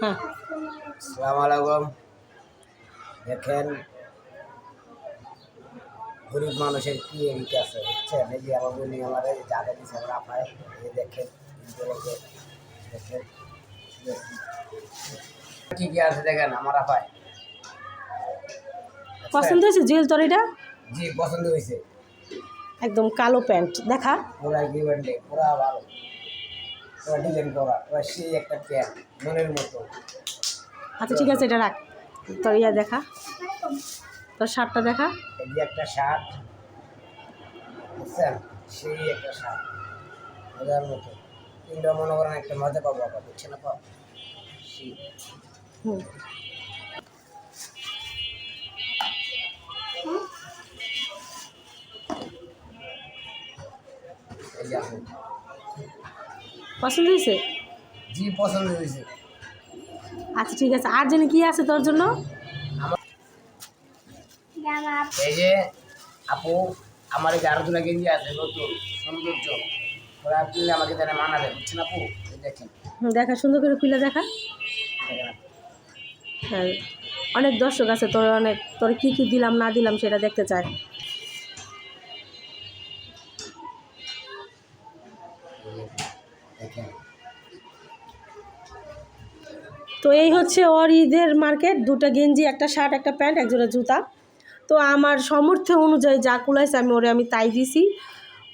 হ্যাঁ। সালাম আলাইকুম দেখেন গরিব মানুষের কি এদিকে আছে বুঝছেন? এই যে আমার বোন আমার জায়গা দিচ্ছে আমার আপায় এই দেখেন দেখেন কি কি আছে দেখেন আমার আপায়? পছন্দ হয়েছে জুয়েল তোর এটা জি পছন্দ হয়েছে। একদম কালো প্যান্ট দেখা। পুরা গিভেন্টে পুরা ভালো। ডিজাইন করা সেই একটা প্যান্ট মনের মতো। আচ্ছা ঠিক আছে এটা রাখ। তোর ইয়া দেখা। তোর শার্টটা দেখা। এই একটা শার্ট বুঝছেন? সেই একটা শার্ট মজার মতো। তিনটা মনে করেন একটা মজা পাবো আবার বুঝছেন আপা হুম। এই পছন্দ হয়েছে? জি পছন্দ হয়েছে। আচ্ছা ঠিক আছে। আর জন্য কি আছে তোর জন্য? এই যে আপু আমার এই যে আরও দুটা গেঞ্জি আছে নতুন সৌন্দর্য। ওরা কিনলে আমাকে তারা মানাবে বুঝছেন আপু? দেখেন। দেখা সুন্দর করে খুলে দেখা। হ্যাঁ। অনেক দর্শক আছে তোর অনেক তোর কি কি দিলাম না দিলাম সেটা দেখতে চায়। তো এই হচ্ছে ওর ঈদের মার্কেট। দুটো গেঞ্জি, একটা শার্ট, একটা প্যান্ট এক জোড়া জুতা। তো আমার সামর্থ্য অনুযায়ী যা কুলাইছে আমি ওরে আমি তাই দিছি।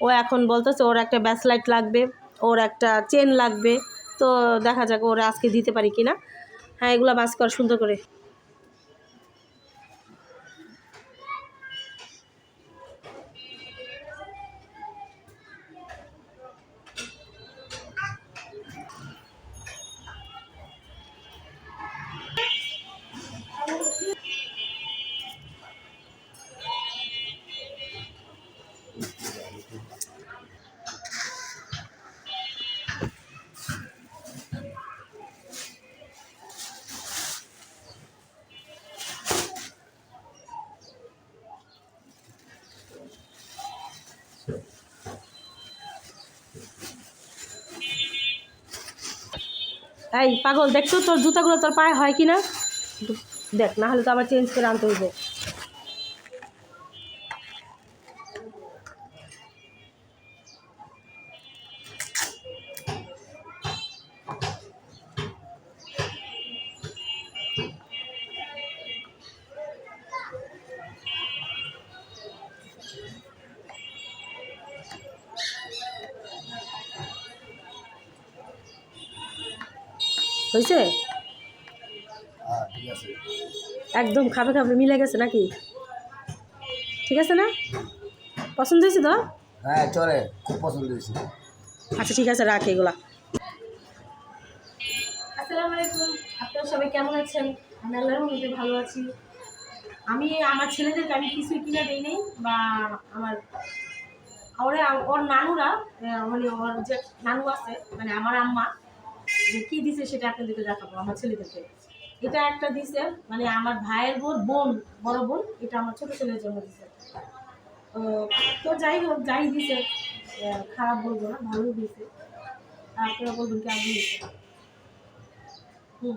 ও এখন বলতেছে ওর একটা ব্যাসলাইট লাগবে, ওর একটা চেন লাগবে। তো দেখা যাক ওরা আজকে দিতে পারি কি না হ্যাঁ এগুলো বাস কর সুন্দর করে। এই পাগল দেখতো তোর জুতাগুলো তোর পায়ে হয় কি না দেখ, না হলে তো আবার চেঞ্জ করে আনতে হইব। হয়েছে? হ্যাঁ ঠিক আছে। একদম খাবে খাবে মিলে গেছে নাকি? ঠিক আছে না? পছন্দ হয়েছে তো? হ্যাঁ চলে। খুব পছন্দ হয়েছে। আচ্ছা ঠিক আছে রাখ এগুলা। আসসালামু আলাইকুম। আপনারা সবাই কেমন আছেন? আমি আল্লাহর মধ্যে ভালো আছি। আমি আমার ছেলেদেরকে আমি কিছুই কিনে দিই নাই বা আমার ওরে ওর নানুরা আহ, মানে ওর যে নানু আছে মানে আমার আম্মা যে কী দিছে সেটা আপনাদেরকে দেখাবো, আমার ছেলেদেরকে। এটা একটা দিছে মানে আমার ভাইয়ের বোন বোন, বড় বোন, এটা আমার ছোট ছেলের জন্য দিছে। তো যাই হোক, যাই দিছে খারাপ বলব না, ভালোই দিছে। আপনারা বলবেন দিয়েছে হুম।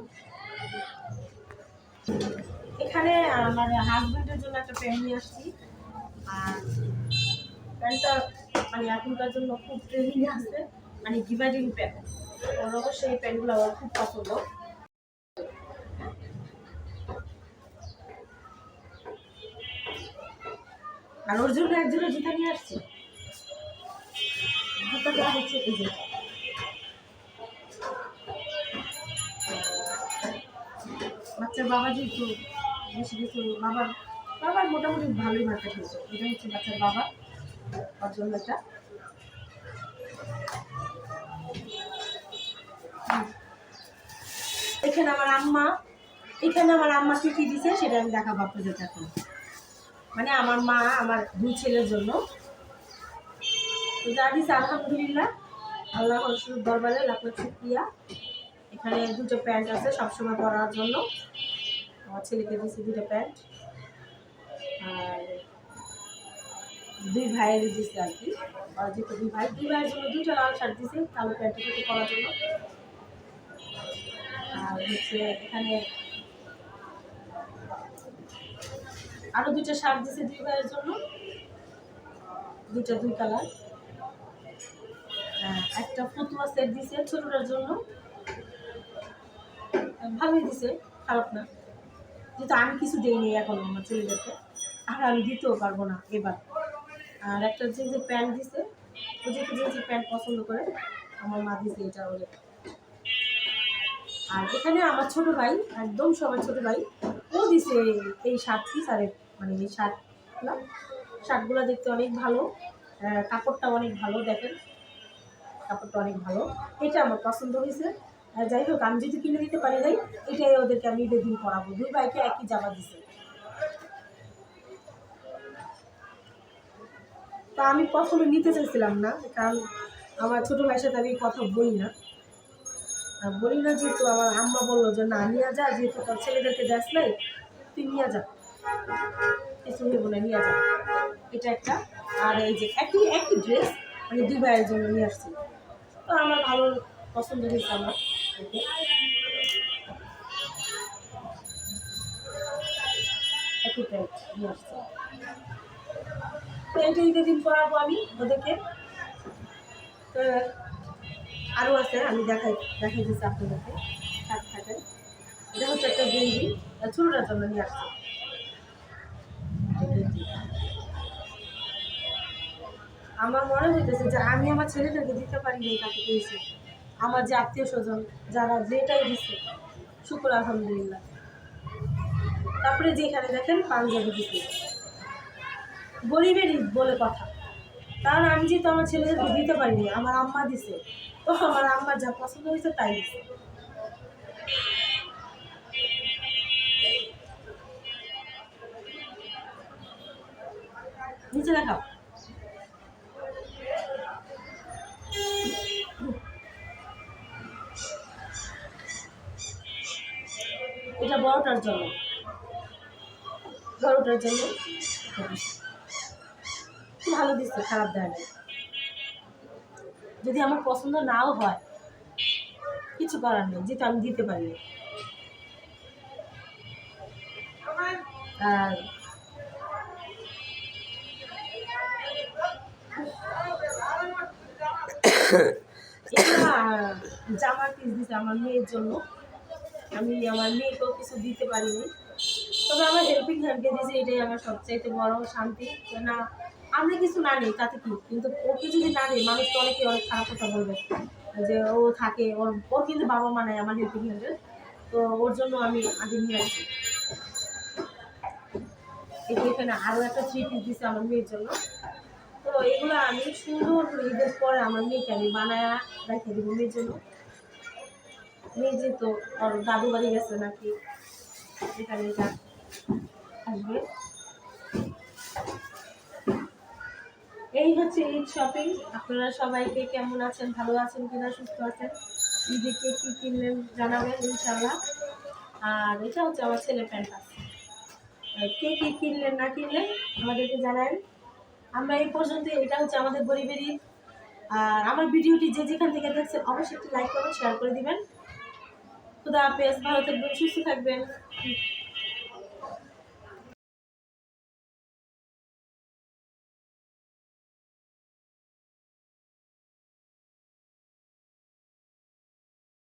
এখানে আমার হাজবেন্ডের জন্য একটা প্যান্ট নিয়ে আসছি। আর প্যান্টটা মানে এখনকার জন্য খুব ট্রেনিং আছে মানে ডিভাইডিং প্যান্ট এই প্যান্টগুলো আমার খুব পছন্দ। আর ওর জন্য এক জোড়া জুতা নিয়ে আসছি। জুতাটা হচ্ছে এই যে। বাচ্চার বাবা বেশি কিছু বাবার বাবার মোটামুটি ভালোই মার্কেট হয়েছে। এটা হচ্ছে বাচ্চার বাবা ওর জন্য এটা এখানে আমার আম্মা, এখানে আমার আম্মা কি কি দিছে সেটা আমি দেখাবো আপনাদের এখন মানে আমার মা, আমার দুই ছেলের জন্য। যা দিছে আলহামদুলিল্লাহ। আল্লাহ রসুল দরবারে লাখ শুক্রিয়া। এখানে দুটো প্যান্ট আছে সবসময় পরার জন্য। আমার ছেলেকে দিয়েছি দুটো প্যান্ট। আর দুই ভাইয়ের দিয়েছে আর কি। দুই ভাই, দুই ভাইয়ের জন্য দুটো লাল শার্ট দিয়েছে কালো প্যান্টের সাথে পরার জন্য। আর হচ্ছে এখানে আরও দুইটা শার্ট দিছে দুই ভাইয়ের জন্য। দুইটা, দুই কালার। একটা ফতুয়া সেট দিছে ছোটটার জন্য। ভালোই দিছে, খারাপ না। যেহেতু আমি কিছু দেইনি এখন আমার ছেলেদেরকে, আর আমি দিতেও পারব না এবার। আর একটা যে প্যান্ট দিছে ও যেহেতু যে প্যান্ট পছন্দ করে, আমার মা দিছে এটা ওরে আর এখানে আমার ছোট ভাই, একদম সবার ছোট ভাই, ও দিছে এই শার্ট পিস আর মানে এই শার্টগুলো শার্টগুলো দেখতে অনেক ভালো। কাপড়টা অনেক ভালো, দেখেন। কাপড়টা অনেক ভালো। এটা আমার পছন্দ হয়েছে। যাই হোক, আমি যদি কিনে দিতে পারি নাই এটাই ওদেরকে আমি ঈদের দিন পরাবো দুই ভাইকে একই জামা দিছে। তা আমি প্রথমে নিতে চাইছিলাম না, কারণ আমার ছোট ভাইয়ের সাথে আমি কথা বলি না। বলি না যেহেতু আমার আম্মা বলল যে, না, নিয়ে যা, যেহেতু তোর ছেলেদেরকে দেখ নাই, তুই নিয়ে যা। কিছু হইব না, নিয়ে যা। এটা একটা। আর এই যে একই একই ড্রেস মানে দুই ভাইয়ের জন্য নিয়ে আসছি। তো আমার ভালো পছন্দ হয়েছে আমার। একই তো পরাবো আমি ওদেরকে। আরও আছে, আমি দেখাই দেখাই দিচ্ছি আপনাদেরকে। থাক, থাকেন। এটা হচ্ছে একটা গেঞ্জি ছোটোটার জন্য নিয়ে আসছি। আমার মনে হইতেছে যে আমি আমার ছেলেদেরকে দিতে পারি না তাকে পেয়েছি আমার যে আত্মীয় স্বজন, যারা যেটাই দিচ্ছে শুক্র আলহামদুলিল্লাহ। তারপরে যেখানে দেখেন পাঞ্জাবি দিচ্ছে গরিবের বলে কথা। কারণ আমি যেহেতু আমার ছেলেদেরকে দিতে পারিনি, আমার আম্মা দিছে। তো আমার আম্মা যা পছন্দ হয়েছে তাই নিচে দেখাও। এটা বড়টার জন্য। বড়টার জন্য। ভালো দিচ্ছে খারাপ দেয় না যদি আমার পছন্দ নাও হয়, কিছু করার নেই, যেটা আমি দিতে পারি। আর জামার পিস দিছে আমার মেয়ের জন্য। আমি আমার মেয়েকেও কিছু দিতে পারিনি। তবে আমার হেল্পিং হ্যান্ডকে দিয়েছে, এটাই আমার সবচাইতে বড় শান্তি। না আমরা কিছু না নেই, তাতে কি? কিন্তু ওকে যদি না নেই, মানুষ তো অনেকে অনেক খারাপ কথা বলবে। যে ও থাকে, ওর ওর কিন্তু বাবা মা নাই, আমার হেল্পিং হ্যান্ডের তো ওর জন্য আমি আগে নিয়ে আসি। যে এখানে আরও একটা থ্রি পিস দিছে আমার মেয়ের জন্য। তো এগুলো আমি সুন্দর ঈদের পরে আমার মেয়েকে আমি বানায় রেখে দেবো মেয়ের জন্য। মেয়ে যেহেতু ওর দাদু বাড়ি গেছে নাকি, এখানে এটা আসবে। এই হচ্ছে ঈদ শপিং। আপনারা সবাইকে কেমন আছেন, ভালো আছেন কিনা, সুস্থ আছেন? ঈদে কে কী কিনলেন জানাবেন ইনশাল্লাহ আর এটা হচ্ছে আমার ছেলে প্যান্ট কে কী কিনলেন, না কিনলেন আমাদেরকে জানান। আমরা এই পর্যন্ত এটা হচ্ছে আমাদের গরিবের ঈদ। আর আমার ভিডিওটি যে যেখান থেকে দেখছেন, অবশ্যই একটি লাইক করুন শেয়ার করে দিবেন। খুদা হাফেজ, ভালো থাকবেন, সুস্থ থাকবেন।